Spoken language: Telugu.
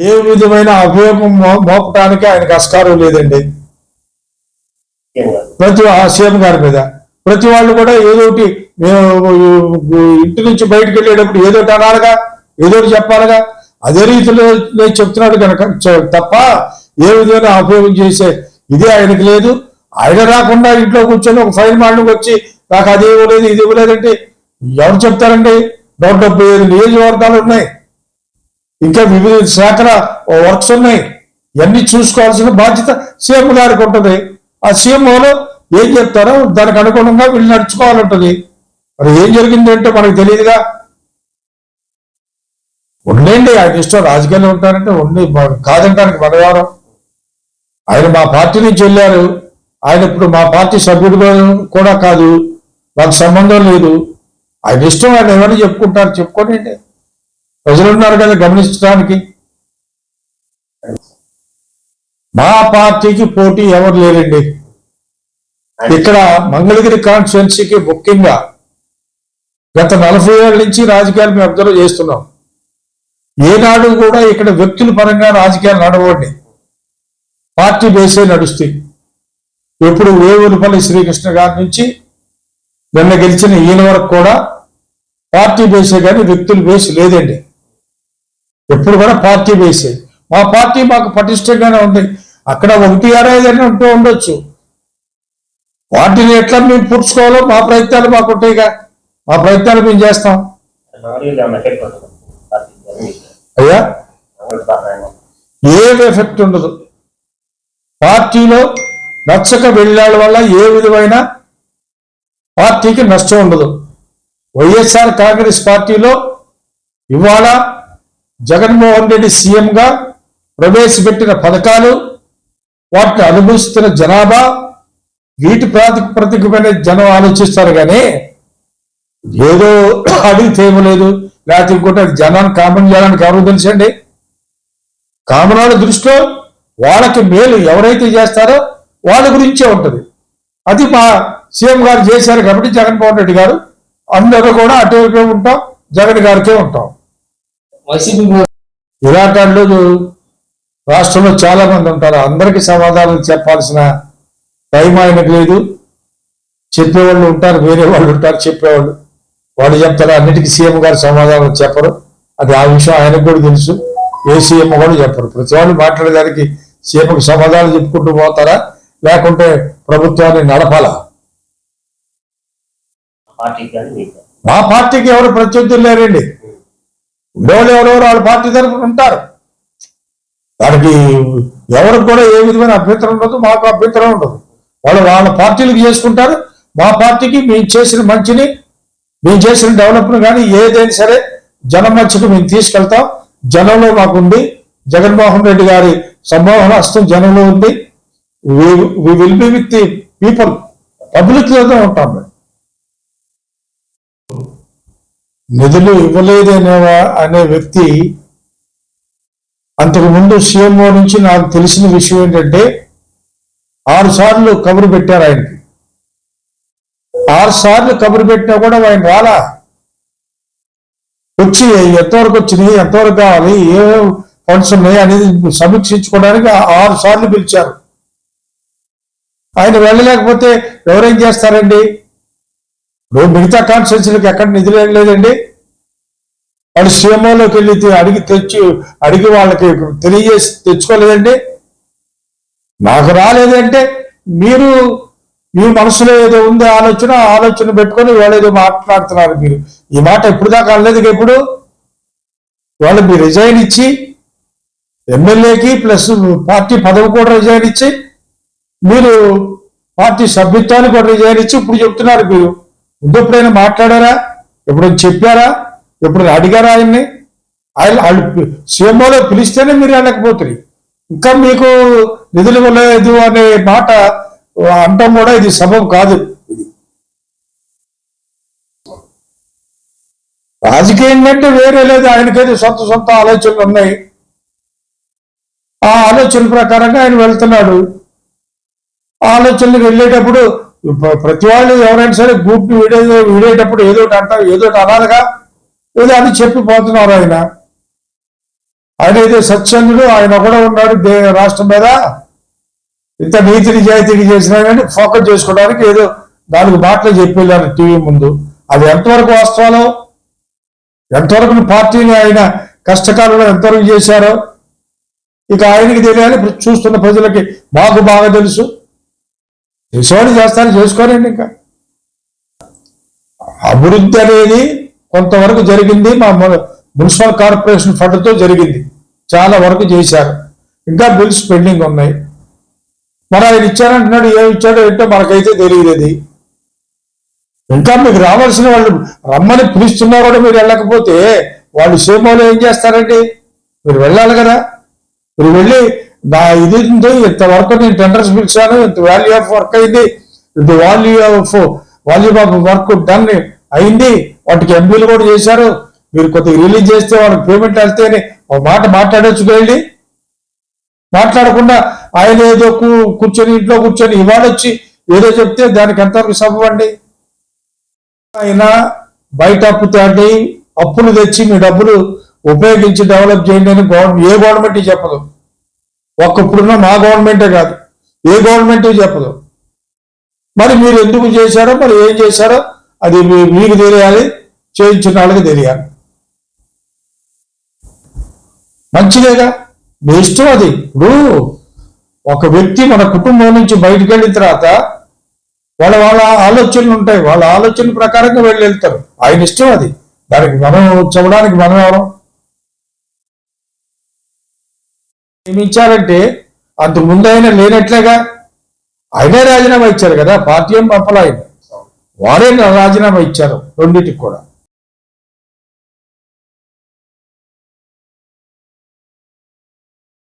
ఏ విధమైన అభియోగం మో- మోపటానికి ఆయనకు ఆస్కారం లేదండి. ప్రతి సీఎం గారి మీద. ప్రతి వాళ్ళు కూడా ఏదో ఒకటి మేము ఇంటి నుంచి బయటకు వెళ్ళేటప్పుడు ఏదో ఒకటి అనాలిగా ఏదో ఒకటి చెప్పాలిగా. అదే రీతిలో నేను చెప్తున్నాడు కనుక చ- తప్ప ఏ విధమైన ఉపయోగం చేసే ఇది ఆయనకి లేదు. ఆయన రాకుండా ఇంట్లో కూర్చొని ఒక ఫైల్ మాటకు వచ్చి నాకు అది ఇవ్వలేదు ఇది ఇవ్వలేదంటే ఎవరు చెప్తారండి? నూట డెబ్బై ఐదు నియోజకవర్గాలు ఉన్నాయి. ఇంకా వివిధ శాఖల వర్క్స్ ఉన్నాయి. ఇవన్నీ చూసుకోవాల్సిన బాధ్యత సీఎం గారికి ఉంటుంది. ఆ సీఎంఓలో ఏం చెప్తారో దానికి అనుగుణంగా వీళ్ళు నడుచుకోవాలంటుంది. మరి ఏం జరిగింది అంటే మనకు తెలియదుగా. ఉండండి ఆయన ఇష్టం రాజకీయాల్లో ఉంటారంటే ఉండి కాదంటానికి మనవారం. ఆయన మా పార్టీ నుంచి వెళ్ళారు. ఆయన ఇప్పుడు మా పార్టీ సభ్యుడు కూడా కాదు. మాకు సంబంధం లేదు. ఆయన ఇష్టం ఆయన ఏమైనా చెప్పుకుంటారు చెప్పుకోనండి ప్రజలు ఉన్నారు కదా గమనించడానికి. మా పార్టీకి పోటీ ఎవరు లేరండి? ఇక్కడ మంగళగిరి కాన్స్టిట్యున్సీకి ముఖ్యంగా గత నలభై ఏళ్ళ నుంచి రాజకీయాలు మేము అబ్జర్వ్ చేస్తున్నాం. ఏనాడు కూడా ఇక్కడ వ్యక్తుల పరంగా రాజకీయాలు నడవండి. పార్టీ బేసే నడుస్తాయి ఎప్పుడు వేవులపల్లి శ్రీకృష్ణ గారి నుంచి నిన్న గెలిచిన ఈయన వరకు కూడా పార్టీ బేసే కానీ వ్యక్తుల బేస్ లేదండి. ఎప్పుడు కూడా పార్టీ బేసే మా పార్టీ మాకు పటిష్టంగానే ఉంది. అక్కడ ఒకటి అరైదని ఉంటూ ఉండొచ్చు. వాటిని ఎట్లా మేము పుడుచుకోవాలో మా ప్రయత్నాలు మాకు ఉంటాయిగా. మా ప్రయత్నాలు మేము చేస్తాం. అయ్యా? ఏ ఎఫెక్ట్ ఉండదు. పార్టీలో నచ్చక వెళ్ళాల వల్ల ఏ విధమైన పార్టీకి నష్టం ఉండదు. వైఎస్ఆర్ కాంగ్రెస్ పార్టీలో ఇవాళ జగన్మోహన్ రెడ్డి సీఎంగా ప్రవేశపెట్టిన పథకాలు వాటిని అనుభవిస్తున్న జనాభా వీటి ప్రాతి ప్రతికమైన జనం ఆలోచిస్తారు కానీ ఏదో అడిగితే ఏమలేదు లేకపోతే ఇంకోటి జనాన్ని కామన్ చేయడానికి ఎవరు తెలుసండి? కామనాల దృష్టిలో వాళ్ళకి మేలు ఎవరైతే చేస్తారో వాళ్ళ గురించే ఉంటుంది. అది మా సీఎం గారు చేశారు కాబట్టి జగన్మోహన్ రెడ్డి గారు. అందరూ కూడా అటువైపే ఉంటాం జగన్ గారికే ఉంటాం. వైసీపీ ఇలాంటి వాళ్ళు రాష్ట్రంలో చాలా మంది ఉంటారు. అందరికీ సమాధానం చెప్పాల్సిన టైం ఆయనకు లేదు. చెప్పేవాళ్ళు ఉంటారు వేరే వాళ్ళు ఉంటారు చెప్పేవాళ్ళు. వాళ్ళు చెప్తారు అన్నిటికీ సీఎం గారు సమాధానం చెప్పరు. అది ఆ విషయం ఆయనకు కూడా తెలుసు. ఏ సీఎం కూడా చెప్పరు. ప్రతి వాళ్ళు మాట్లాడేదానికి సీఎంకి సమాధానం చెప్పుకుంటూ పోతారా? లేకుంటే ప్రభుత్వాన్ని నడపాలా. మా పార్టీకి ఎవరు ప్రత్యర్థులు లేరండి. ఉండేవాళ్ళు ఎవరెవరు వాళ్ళ పార్టీ తరఫున ఉంటారు. దానికి ఎవరికి కూడా ఏ విధమైన అభ్యంతరం ఉండదు మాకు అభ్యంతరం ఉండదు. వాళ్ళు వాళ్ళ పార్టీలకు చేసుకుంటారు. మా పార్టీకి మేము చేసిన మంచిని మేము చేసిన డెవలప్ను కానీ ఏదైనా సరే జనం మధ్యకు మేము తీసుకెళ్తాం. జనంలో మాకు ఉంది. జగన్మోహన్ రెడ్డి గారి సంభావన హస్తం జనంలో ఉంది. We will be with the people పబ్లిక్లోనే ఉంటాం మేము. నిధులు ఇవ్వలేదేనేవా అనే వ్యక్తి అంతకు ముందు సీఎంఓ నుంచి నాకు తెలిసిన విషయం ఏంటంటే ఆరు సార్లు కబురు పెట్టారు ఆయనకి. ఆరు సార్లు కబురు పెట్టినా కూడా ఆయన రాలా. వచ్చి ఎంతవరకు వచ్చినాయి ఎంతవరకు కావాలి ఏ ఫండ్స్ ఉన్నాయి అనేది సమీక్షించుకోవడానికి ఆరు సార్లు పిలిచారు. ఆయన వెళ్ళలేకపోతే ఎవరేం చేస్తారండి? ఇప్పుడు మిగతా కాన్స్టిట్యూన్సీలకు ఎక్కడ నిధులు లేదండి. వాళ్ళు సీఎంఓలోకి వెళ్ళి అడిగి తెచ్చి అడిగి వాళ్ళకి తెలియజేసి తెచ్చుకోలేదండి. నాకు రాలేదంటే మీరు మీ మనసులో ఏదో ఉంది ఆలోచన ఆ ఆలోచన పెట్టుకొని వాళ్ళు ఏదో మాట్లాడుతున్నారు మీరు. ఈ మాట ఎప్పుడు దాకా అనలేదు ఎప్పుడు వాళ్ళు మీ రిజైన్ ఇచ్చి ఎమ్మెల్యేకి ప్లస్ పార్టీ పదవి కూడా రిజైన్ ఇచ్చి మీరు పార్టీ సభ్యత్వానికి కూడా రిజైన్ ఇచ్చి ఇప్పుడు చెప్తున్నారు మీరు. ఎప్పుడైనా మాట్లాడారా? ఎప్పుడైనా చెప్పారా? ఎప్పుడైనా అడిగారా ఆయన్ని? ఆయన వాళ్ళు సీఎంఓలో పిలిస్తేనే మీరు వెళ్ళకపోతుంది ఇంకా మీకు నిధులు ఇవ్వలేదు అనే మాట అంటాం కూడా ఇది సబబు కాదు ఇది. రాజకీయం కంటే వేరే లేదు. ఆయనకైతే సొంత సొంత ఆలోచనలు ఉన్నాయి. ఆ ఆలోచన ప్రకారంగా ఆయన వెళ్తున్నాడు. ఆ ఆలోచనలకు వెళ్ళేటప్పుడు ప్రతి వాళ్ళు ఎవరైనా సరే గ్రూప్ వీడే వీడేటప్పుడు ఏదో ఒకటి అంటారు ఏదో ఒకటి అనాలిగా ఏదో అని చెప్పి పోతున్నారు ఆయన. ఆయన అయితే సత్యంగుడు ఆయన కూడా ఉన్నాడు రాష్ట్రం మీద. ఇంత నీతి నిజాయితీగా చేసినా కానీ ఫోకస్ చేసుకోవడానికి ఏదో నాలుగు మాటలు చెప్పి వెళ్ళారు టీవీ ముందు. అది ఎంతవరకు వాస్తవాలో? ఎంతవరకు పార్టీని ఆయన కష్టకాలంలో ఎంతవరకు చేశారో? ఇక ఆయనకి తెలియాలి చూస్తున్న ప్రజలకి మాకు బాగా తెలుసు. చేసేవాడు చేస్తారు చేసుకోరండి ఇంకా. అభివృద్ధి అనేది కొంతవరకు జరిగింది మా మున్సిపల్ కార్పొరేషన్ ఫండ్తో జరిగింది. చాలా వరకు చేశారు. ఇంకా బిల్స్ పెండింగ్ ఉన్నాయి. మరి ఆయన ఇచ్చారంటున్నాడు ఏమి ఇచ్చాడో ఏంటో మనకైతే తెలియదు ఇంకా మీకు రావాల్సిన వాళ్ళు రమ్మని పిలుస్తున్నా కూడా మీరు వెళ్ళకపోతే వాళ్ళు సేమోలో ఏం చేస్తారండి? మీరు వెళ్ళాలి కదా. మీరు వెళ్ళి నా ఇది ఉంది ఇంతవరకు నేను టెండర్స్ పిలిచాను ఇంత వాల్యూ ఆఫ్ వర్క్ అయింది ఇంత value of value of work done అయింది. వాటికి ఎంపీలు కూడా చేశారు. మీరు కొద్దిగా రిలీజ్ చేస్తే వాళ్ళకి పేమెంట్ వెళ్తేనే ఒక మాట మాట్లాడొచ్చు వెళ్ళి మాట్లాడకుండా ఆయన ఏదో కూర్చొని ఇంట్లో కూర్చొని ఇవాళ వచ్చి ఏదో చెప్తే దానికి ఎంతవరకు సభవండి ఆయన బయట అప్పు తేండి అప్పులు తెచ్చి మీ డబ్బులు ఉపయోగించి డెవలప్ చేయండి అని గవర్నమెంట్ ఏ గవర్నమెంట్ చెప్పదు. ఒక్కప్పుడున్న మా గవర్నమెంటే కాదు. ఏ గవర్నమెంట్ చెప్పదు. మరి మీరు ఎందుకు చేశారో మరి ఏం చేశారో అది మీకు తెలియాలి చేయించిన వాళ్ళకి తెలియాలి. మంచిదేగా? మీ ఇష్టం అది. ఇప్పుడు ఒక వ్యక్తి మన కుటుంబం నుంచి బయటికి వెళ్ళిన తర్వాత వాళ్ళ వాళ్ళ ఆలోచనలు ఉంటాయి. వాళ్ళ ఆలోచన ప్రకారంగా వెళ్ళి వెళ్తారు. ఆయన ఇష్టం అది. దానికి మనం చూడడానికి మనం ఎవరం? నియమించారంటే అంతకు ముందు ఆయన లేనట్లేగా ఆయనే రాజీనామా ఇచ్చారు కదా పార్టీ ఏం పంపలా ఆయన వారే రాజీనామా ఇచ్చారు రెండింటికి కూడా.